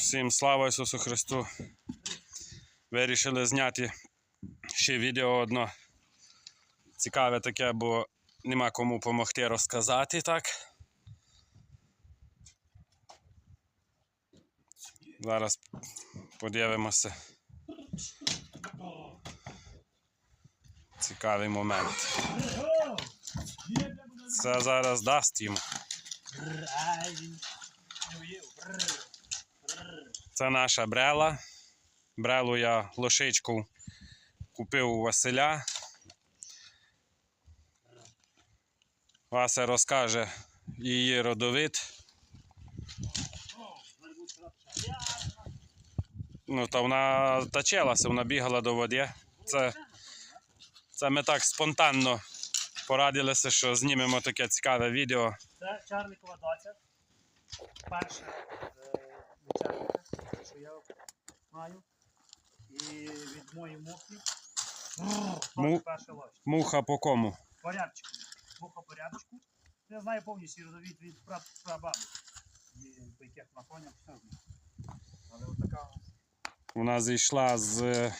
Всім слава Ісусу Христу. Вирішили зняти ще відео одно цікаве таке, бо нема кому допомогти розказати так. Зараз подивимося. Цікавий момент. Це зараз дасть йому. Це наша брела. Брелу я лошичку купив у Василя. Вася розкаже її родовид. Ну, та вона тачилася, вона бігала до води. Це, це ми так спонтанно порадилися, що знімемо таке цікаве відео. Це Чарлікова доця. Перша е, що я маю. І від моєї мухи. Му- лось. Муха по кому? Порядчику. Муха порядчику. Я знаю повністю родовід від пра- прабаби. І по яких на конях все знаю. Але отака. Вона зійшла з е,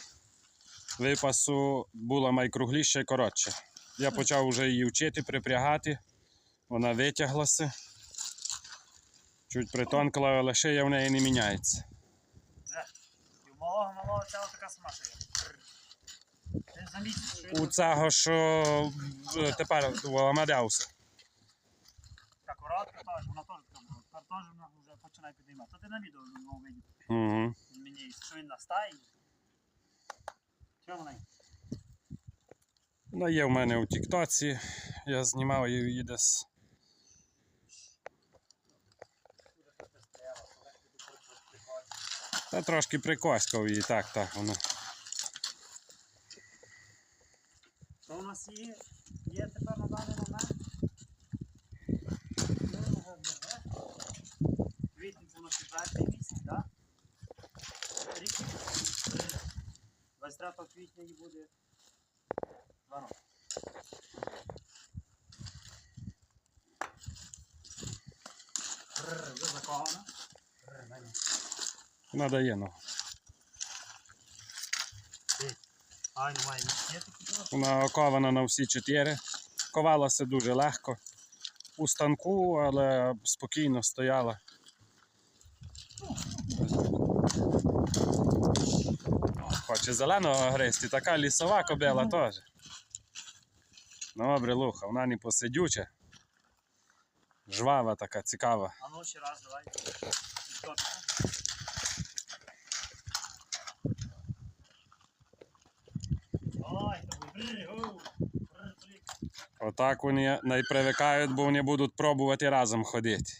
випасу, була майкругліша і коротша. Я почав вже її вчити, припрягати. Вона витяглася. Чуть притонкала, але шия в неї не міняється. Малого малого ця така сама місяць, У цього, що е, тепер у Амадеуса. така коротка теж, вона теж така була. Тепер теж вона вже починає підіймати. То ти на відео знову видів. Угу. Він мені, що він на стаї. Що маленький? Вона є в мене у Тіктоці. Я знімав її десь. Та трошки прикоськав її, так, так, воно. Що у нас є? Є тепер на даний момент? Це у четвертий місяць, так? Рік. 23 квітня їй буде два роки. Вже закована. Вона ну. Вона окована на всі чотири. Ковалася дуже легко. У станку, але спокійно стояла. Хоче зеленого гристи, така лісова кобила теж. Добре, луха, вона не посидюча. Жвава така, цікава. А ну ще раз, давай. Отак вони не привикають, бо вони будуть пробувати разом ходити.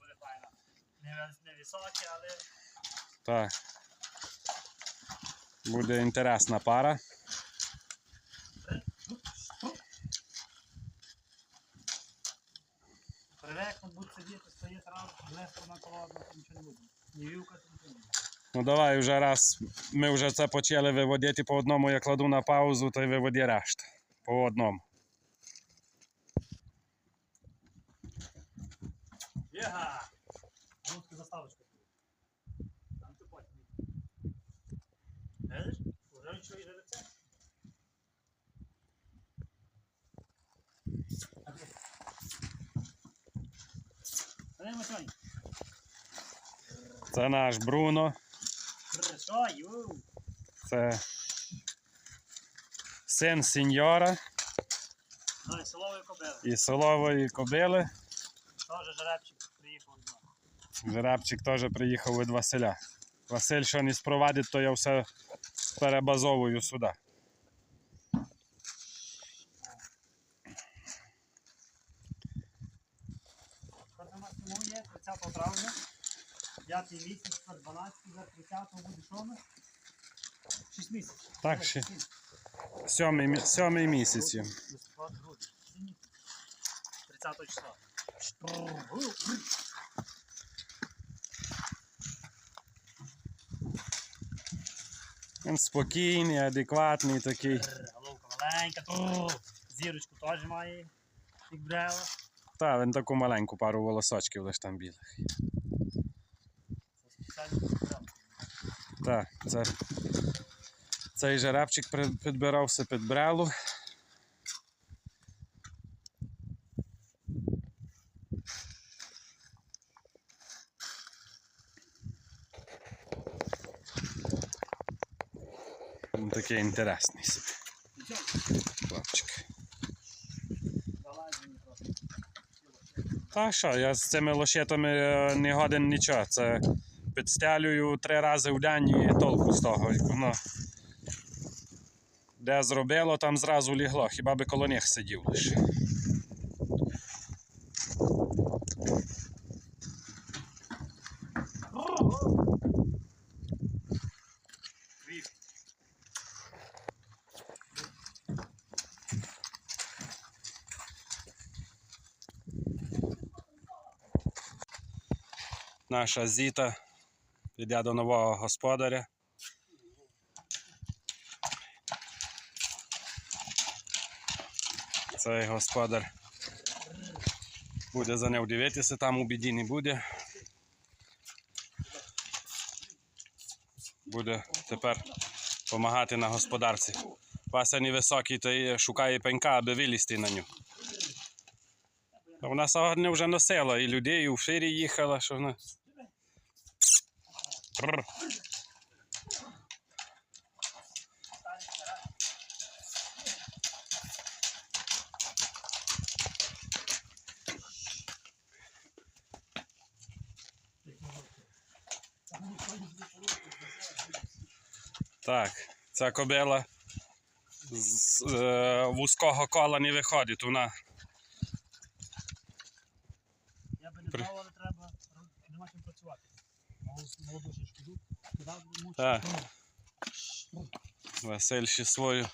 Буде файно. Не, високі, але Так. Буде інтересна пара. привикну будуть сидіти, стоїть разом, близько на колодну, нічого не буде. Ні вівка, нічого не буде. Ну давай вже раз ми вже це почали виводити по одному, я кладу на паузу, то й виводі решта. По одному. Єга! Ну-ка. Там ти потім. Видиш? Уже нічого і жеребце. Це наш Бруно, це син сеньора Ну, і соловий кобили. і солової кобили. Тоже жеребчик приїхав з нього. Жеребчик теж приїхав від Василя. Василь, що не спровадить, то я все перебазовую сюди. Нас є? 30 травня. 5 місяць, тепер 12, вже 30 буде що у 6 місяців. Так, Е, ще. шість місяців. Сьомий, сьомий. Ні. 30 числа. Він спокійний, адекватний такий. Головка маленька. Зірочку теж має. Як брела. Та, він таку маленьку пару волосочків лиш там білих. спеціальний програм. Так, це, цей жеребчик підбирався під брелу. Він такий інтересний собі. Хлопчик. Та що, я з цими лошетами е, не годен нічого. Це підстелюю три рази в день і толку з того. Воно де зробило, там зразу лігло, хіба би коло них сидів лише. Наша зіта піде до нового господаря. Цей господар буде за нею дивитися, там у біді не буде. Буде тепер допомагати на господарці. Вася невисокий, то шукає пенька, аби вилізти на нього. Вона сьогодні вже носила і людей, і у фирі їхала, що вона. Так, ця кобила з е, вузького кола не виходить. Вона Я би не При- брав, але треба нема чим працювати. Туди. Так. Василь ще свою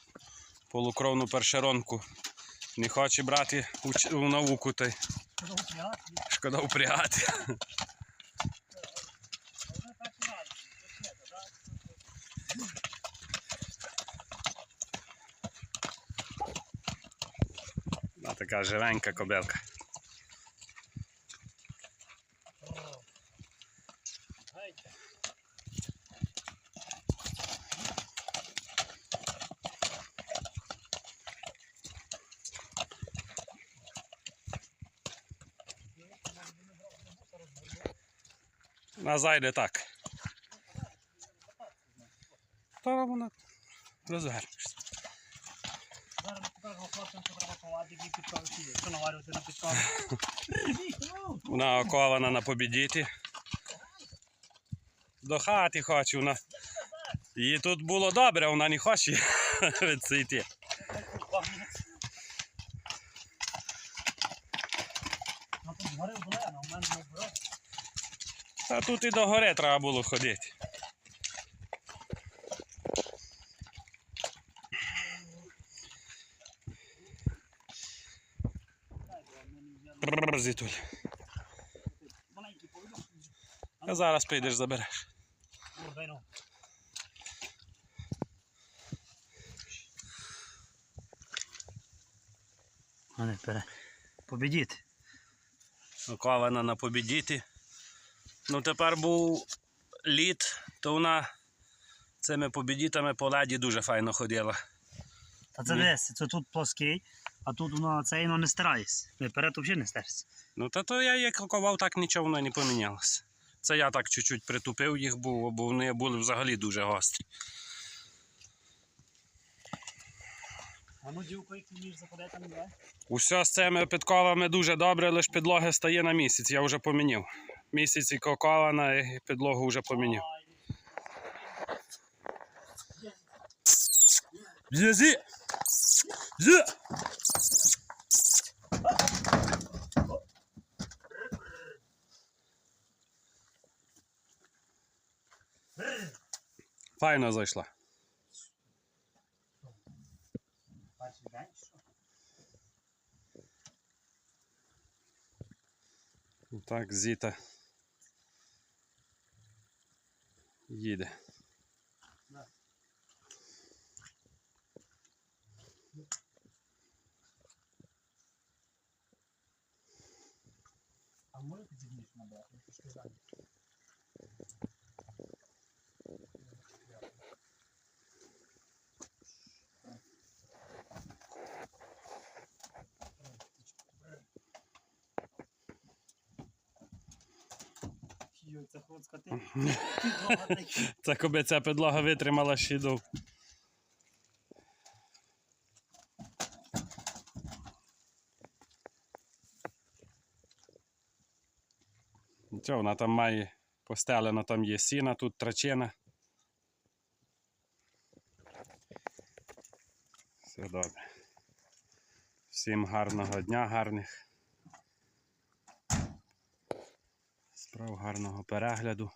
полукровну першеронку не хоче брати у науку, та Шкода впрягати. шкода впрягати. А вони так і радять. Почнете, да? Вона така живенька кобилка. Вона зайде так. Та вона розвернешся. Вона окована на побідіті. До хати хоче вона. Їй тут було добре, вона не хоче вбрав. Та тут і до гори треба було ходити. Маленький повідок. А зараз прийдеш, забереш. Ну, ну. Не пере. Побідіти. Окована на побідіті. Ну тепер був лід, то вона цими побідітами по леді дуже файно ходила. Та це Ні. десь, це тут плоский, а тут воно цей воно не стирається. Не перед взагалі не стерся. Ну та то я як ковав, так нічого воно не помінялося. Це я так чуть-чуть притупив їх, був, бо вони були взагалі дуже гострі. А ну дівко, як ти вмієш заходити там, да? Усе з цими підковами дуже добре, лише підлоги стає на місяць, я вже поміняв. Місяць і кокована, і підлогу вже поміняв. Б'язі! Б'є! Файно зайшла. Так, Зіта їде. можна підігнути на бак? Йой, це хлопська ти. Це коби підлога витримала ще довго. Нічого, вона там має постелено, там є сіна, тут трачина. Все добре. Всім гарного дня, гарних. Справ гарного перегляду.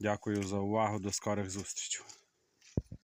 Дякую за увагу. До скорих зустрічей.